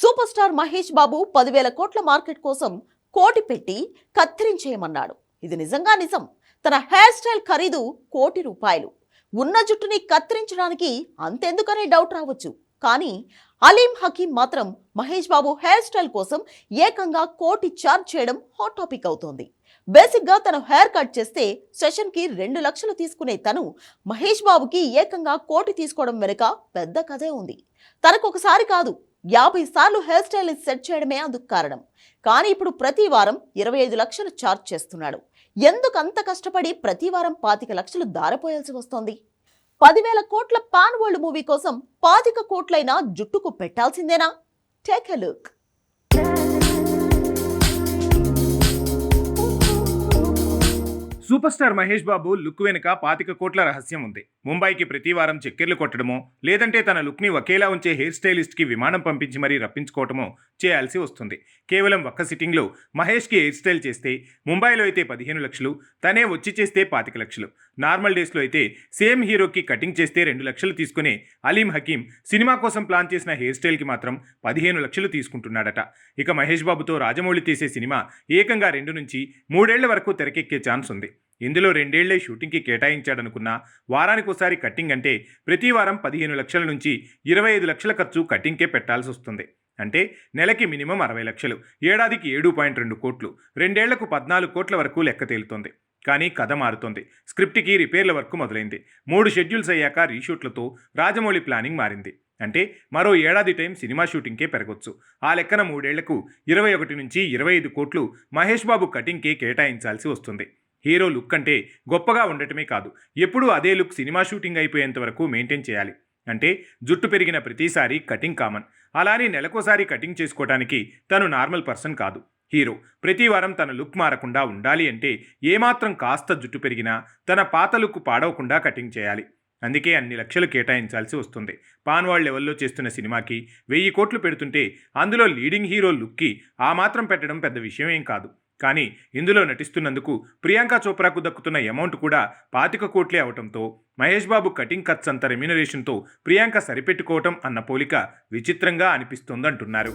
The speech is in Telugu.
సూపర్ స్టార్ మహేష్ బాబు పదివేల కోట్ల మార్కెట్ కోసం కోటి పెట్టి కత్తిరించేయమన్నాడు ఇది నిజంగా నిజం. తన హెయిర్ స్టైల్ ఖరీదు కోటి రూపాయలు. ఉన్న జుట్టుని కత్తిరించడానికి అంతెందుకనే డౌట్ రావచ్చు. కానీ అలీం హకీం మాత్రం మహేష్ బాబు హెయిర్ స్టైల్ కోసం ఏకంగా కోటి ఛార్జ్ చేయడం హాట్ టాపిక్ అవుతోంది. బేసిక్గా తన తను హెయిర్ కట్ చేస్తే సెషన్కి రెండు లక్షలు తీసుకునే తను మహేష్ బాబుకి ఏకంగా కోటి తీసుకోవడం వెనుక పెద్ద కథే ఉంది. తనకు ఒకసారి కాదు యాభై సార్లు హెయిర్ స్టైల్ని సెట్ చేయడమే అందుకు కారణం. కానీ ఇప్పుడు ప్రతి వారం ఇరవై ఐదు లక్షలు ఛార్జ్ చేస్తున్నాడు. ఎందుకు అంత కష్టపడి ప్రతి వారం పాతిక లక్షలు దారపోయాల్సి వస్తోంది? పదివేల కోట్ల పాన్ వరల్డ్ మూవీ కోసం పాతిక కోట్లైనా జుట్టుకు పెట్టాల్సిందేనా? Take a look. Super star Mahesh Babu look వెనుక పాతిక కోట్ల రహస్యం ఉంది. ముంబైకి ప్రతి వారం చక్కెర్లు కొట్టడమో లేదంటే తన లుక్ని ఒకేలా ఉంచే హెయిర్ స్టైలిస్ట్కి విమానం పంపించి మరీ రప్పించుకోవటమో చేయాల్సి వస్తుంది. కేవలం ఒక్క సిట్టింగ్లో మహేష్కి హెయిర్ స్టైల్ చేస్తే ముంబైలో అయితే పదిహేను లక్షలు తనే వచ్చి చేస్తే పాతిక లక్షలు. నార్మల్ డేస్లో అయితే సేమ్ హీరోకి కటింగ్ చేస్తే రెండు లక్షలు తీసుకునే అలీం హకీం సినిమా కోసం ప్లాన్ చేసిన హెయిర్ స్టైల్కి మాత్రం పదిహేను లక్షలు తీసుకుంటున్నాడట. ఇక మహేష్ బాబుతో రాజమౌళి తీసే సినిమా ఏకంగా రెండు నుంచి మూడేళ్ళ వరకు తెరకెక్కే ఛాన్స్ ఉంది. ఇందులో రెండేళ్ళే షూటింగ్కి కేటాయించాడనుకున్నా వారానికి ఒకసారి కట్టింగ్ అంటే ప్రతి వారం పదిహేను లక్షల నుంచి ఇరవై ఐదు లక్షల ఖర్చు కట్టింగ్కే పెట్టాల్సి వస్తుంది. అంటే నెలకి మినిమం అరవై లక్షలు ఏడాదికి ఏడు పాయింట్ రెండు కోట్లు రెండేళ్ళకు పద్నాలుగు కోట్ల వరకు లెక్క తేలుతోంది. కానీ కథ మారుతోంది. స్క్రిప్ట్కి రిపేర్ల వర్క్ మొదలైంది. మూడు షెడ్యూల్స్ అయ్యాక రీషూట్లతో రాజమౌళి ప్లానింగ్ మారింది. అంటే మరో ఏడాది టైం సినిమా షూటింగ్కే పెరగొచ్చు. ఆ లెక్కన మూడేళ్ళకు ఇరవై ఒకటి నుంచి ఇరవై ఐదు కోట్లు మహేష్ బాబు కటింగ్కే కేటాయించాల్సి వస్తుంది. హీరో లుక్ అంటే గొప్పగా ఉండటమే కాదు. ఎప్పుడూ అదే లుక్ సినిమా షూటింగ్ అయిపోయేంత వరకు మెయింటైన్ చేయాలి. అంటే జుట్టు పెరిగిన ప్రతిసారి కటింగ్ కామన్. అలానే నెలకోసారి కటింగ్ చేసుకోవడానికి తను నార్మల్ పర్సన్ కాదు. హీరో ప్రతి వారం తన లుక్ మారకుండా ఉండాలి అంటే ఏమాత్రం కాస్త జుట్టు పెరిగినా తన పాత లుక్ పాడవకుండా కటింగ్ చేయాలి. అందుకే అన్ని లక్షలు కేటాయించాల్సి వస్తుంది. పాన్వాల్ లెవెల్లో చేస్తున్న సినిమాకి వెయ్యి కోట్లు పెడుతుంటే అందులో లీడింగ్ హీరో లుక్కి ఆ మాత్రం పెట్టడం పెద్ద విషయం ఏం కాదు. కానీ ఇందులో నటిస్తున్నందుకు ప్రియాంక చోప్రాకు దక్కుతున్న అమౌంట్ కూడా పాతిక కోట్లే అవటంతో మహేష్ బాబు కటింగ్ కట్స్ అంత రెమ్యునరేషన్తో ప్రియాంక సరిపెట్టుకోవటం అన్న పోలిక విచిత్రంగా అనిపిస్తోందంటున్నారు.